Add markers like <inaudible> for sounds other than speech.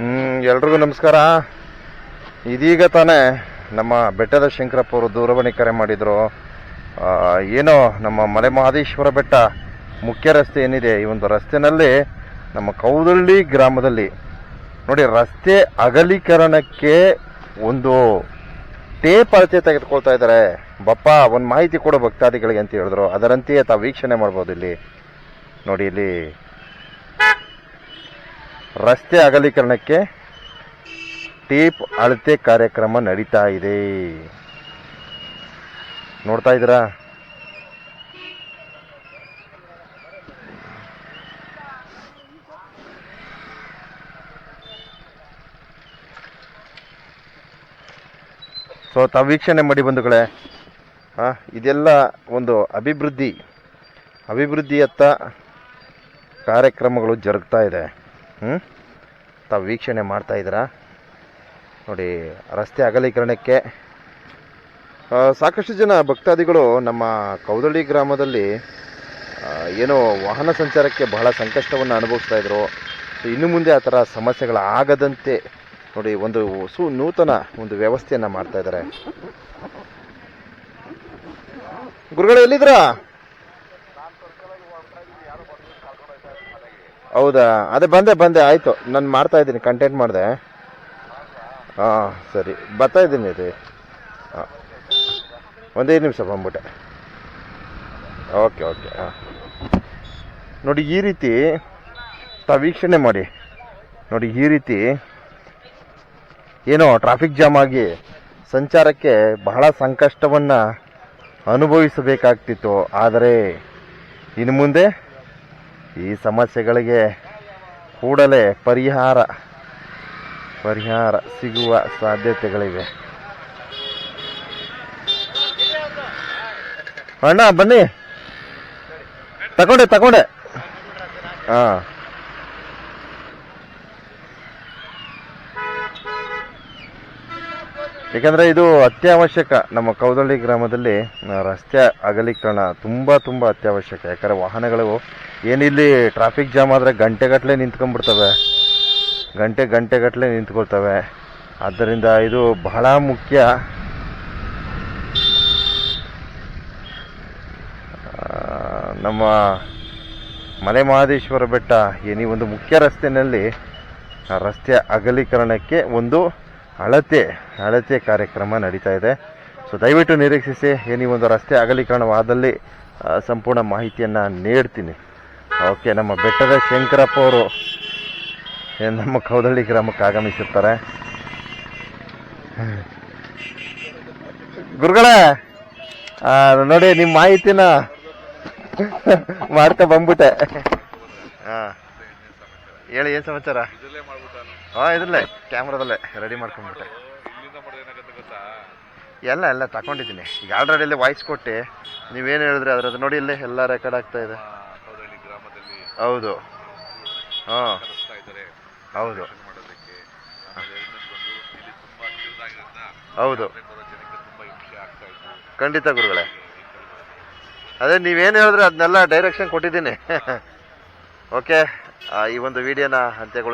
ಹ್ಮ್, ಎಲ್ರಿಗೂ ನಮಸ್ಕಾರ. ಇದೀಗ ತಾನೇ ನಮ್ಮ ಬೆಟ್ಟದ ಶಂಕರಪ್ಪ ಅವರು ದೂರವಾಣಿ ಕರೆ ಮಾಡಿದ್ರು. ಏನೋ ನಮ್ಮ ಮಲೆ ಮಹದೇಶ್ವರ ಬೆಟ್ಟ ಮುಖ್ಯ ರಸ್ತೆ ಏನಿದೆ, ಈ ಒಂದು ರಸ್ತೆನಲ್ಲಿ ನಮ್ಮ ಕೌದಳ್ಳಿ ಗ್ರಾಮದಲ್ಲಿ, ನೋಡಿ ರಸ್ತೆ ಅಗಲೀಕರಣಕ್ಕೆ ಒಂದು ಟೇಪ್ ಅಳತೆ ತೆಗೆದುಕೊಳ್ತಾ ಇದ್ದಾರೆ. ಬಪ್ಪ, ಒಂದು ಮಾಹಿತಿ ಕೊಡೋ ಭಕ್ತಾದಿಗಳಿಗೆ ಅಂತ ಹೇಳಿದ್ರು. ಅದರಂತೆಯೇ ತಾವು ವೀಕ್ಷಣೆ ಮಾಡ್ಬೋದು ಇಲ್ಲಿ. ನೋಡಿ, ಇಲ್ಲಿ ರಸ್ತೆ ಅಗಲೀಕರಣಕ್ಕೆ ಟೀಪ್ ಅಳತೆ ಕಾರ್ಯಕ್ರಮ ನಡೀತಾ ಇದೆ. ನೋಡ್ತಾ ಇದ್ದೀರಾ? ಸೊ ತಾವು ವೀಕ್ಷಣೆ ಮಾಡಿ ಬಂಧುಗಳೇ ಇದೆಲ್ಲ ಒಂದು ಅಭಿವೃದ್ಧಿ, ಅಭಿವೃದ್ಧಿಯತ್ತ ಕಾರ್ಯಕ್ರಮಗಳು ಜರುಗ್ತಾ ಇದೆ. ಹ್ಞೂ ತಾವು ವೀಕ್ಷಣೆ ಮಾಡ್ತಾ ಇದ್ದೀರಾ? ನೋಡಿ, ರಸ್ತೆ ಅಗಲೀಕರಣಕ್ಕೆ ಸಾಕಷ್ಟು ಜನ ಭಕ್ತಾದಿಗಳು ನಮ್ಮ ಕೌದಳ್ಳಿ ಗ್ರಾಮದಲ್ಲಿ ಏನೋ ವಾಹನ ಸಂಚಾರಕ್ಕೆ ಬಹಳ ಸಂಕಷ್ಟವನ್ನು ಅನುಭವಿಸ್ತಾ ಇದ್ರು. ಇನ್ನು ಮುಂದೆ ಆ ಥರ ಸಮಸ್ಯೆಗಳಾಗದಂತೆ ನೋಡಿ, ಒಂದು ಸು ನೂತನ ಒಂದು ವ್ಯವಸ್ಥೆಯನ್ನು ಮಾಡ್ತಾ ಇದ್ದಾರೆ. ಗುರುಗಳು ಎಲ್ಲಿದ್ರಾ ಹೌದಾ? ಅದೇ ಬಂದೆ ಬಂದೆ, ಆಯಿತು. ನಾನು ಮಾಡ್ತಾ ಇದ್ದೀನಿ ಕಂಟೆಂಟ್ ಮಾಡಿದೆ. ಹಾಂ, ಸರಿ. ಬರ್ತಾ ಇದ್ದೀನಿ ರೀ ಹಾಂ. ಒಂದೇ ನಿಮಿಷ ಬಂದ್ಬಿಟ್ಟೆ. ಓಕೆ ಓಕೆ, ಹಾಂ. ನೋಡಿ, ಈ ರೀತಿ ತಾವು ವೀಕ್ಷಣೆ ಮಾಡಿ. ನೋಡಿ, ಈ ರೀತಿ ಏನೋ ಟ್ರಾಫಿಕ್ ಜಾಮ್ ಆಗಿ ಸಂಚಾರಕ್ಕೆ ಬಹಳ ಸಂಕಷ್ಟವನ್ನು ಅನುಭವಿಸಬೇಕಾಗ್ತಿತ್ತು. ಆದರೆ, ಇನ್ನು ಮುಂದೆ ಈ ಸಮಸ್ಯೆಗಳಿಗೆ ಕೂಡಲೇ ಪರಿಹಾರ ಪರಿಹಾರ ಸಿಗುವ ಸಾಧ್ಯತೆಗಳಿವೆ. ಅಣ್ಣ ಬನ್ನಿ. ತಗೊಂಡೆ ತಗೊಂಡೆ. ಹಾ. ಯಾಕಂದ್ರೆ ಇದು ಅತ್ಯವಶ್ಯಕ. ನಮ್ಮ ಕೌದಳ್ಳಿ ಗ್ರಾಮದಲ್ಲಿ ರಸ್ತೆ ಅಗಲೀಕರಣ ತುಂಬ ತುಂಬ ಅತ್ಯವಶ್ಯಕ. ಯಾಕಂದರೆ ವಾಹನಗಳು ಏನಿಲ್ಲಿ ಟ್ರಾಫಿಕ್ ಜಾಮ್ ಆದ್ರೆ ಗಂಟೆಗಟ್ಟಲೆ ನಿಂತ್ಕೊಂಡ್ಬಿಡ್ತವೆ. ಗಂಟೆ ಗಂಟೆಗಟ್ಟಲೆ ನಿಂತ್ಕೊಳ್ತವೆ. ಆದ್ದರಿಂದ ಇದು ಬಹಳ ಮುಖ್ಯ. ನಮ್ಮ ಮಲೆ ಮಹದೇಶ್ವರ ಬೆಟ್ಟ ಏನೀ ಒಂದು ಮುಖ್ಯ ರಸ್ತೆಯಲ್ಲಿ ರಸ್ತೆ ಅಗಲೀಕರಣಕ್ಕೆ ಒಂದು ಅಳತೆ ಅಳತೆ ಕಾರ್ಯಕ್ರಮ ನಡೀತಾ ಇದೆ. ಸೊ ದಯವಿಟ್ಟು ನಿರೀಕ್ಷಿಸಿ ಏನಿ ಒಂದು ರಸ್ತೆ ಅಗಲೀಕರಣವಾದಲ್ಲಿ ಸಂಪೂರ್ಣ ಮಾಹಿತಿಯನ್ನು ನೀಡ್ತೀನಿ. ಓಕೆ, ನಮ್ಮ ಬೆಟ್ಟದ ಶಂಕರಪ್ಪ ಅವರು ನಮ್ಮ ಕೌದಳ್ಳಿ ಗ್ರಾಮಕ್ಕೆ ಆಗಮಿಸಿರ್ತಾರೆ. ಗುರುಗಳೇ ನೋಡಿ, ನಿಮ್ಮ ಮಾಹಿತಿನ <laughs> ಮಾಡ್ತಾ ಬಂದ್ಬಿಟ್ಟೆ. ಹಾ. ಹೇಳಿ ಏನ್ ಸಮಾಚಾರ? ಹಾ ಇದ್ರಲ್ಲೇ ಕ್ಯಾಮ್ರಾದಲ್ಲೇ ರೆಡಿ ಮಾಡ್ಕೊಂಡ್ಬಿಟ್ಟೆ. ಎಲ್ಲ ಎಲ್ಲ ತಕೊಂಡಿದ್ದೀನಿ. ಈಗ ಆಲ್ರೆಡಿ ಇಲ್ಲಿ ವಾಯ್ಸ್ ಕೊಟ್ಟು ನೀವೇನು ಹೇಳಿದ್ರೆ ಅದ್ರದ್ದು ನೋಡಿ ಇಲ್ಲೇ ಎಲ್ಲ ರೆಕಾರ್ಡ್ ಆಗ್ತಾ ಇದೆ. ಹೌದು ಹಾಂ. ಹೌದು. ಹೌದು. ಖಂಡಿತ ಗುರುಗಳೇ. ಅದೇ ನೀವೇನು ಹೇಳಿದ್ರೆ ಅದನ್ನೆಲ್ಲ ಡೈರೆಕ್ಷನ್ ಕೊಟ್ಟಿದ್ದೀನಿ. <laughs> ಓಕೆ ಈ ಒಂದು ವಿಡಿಯೋನ ಅಂತ್ಯಗೊಳಿಸ್ತೀನಿ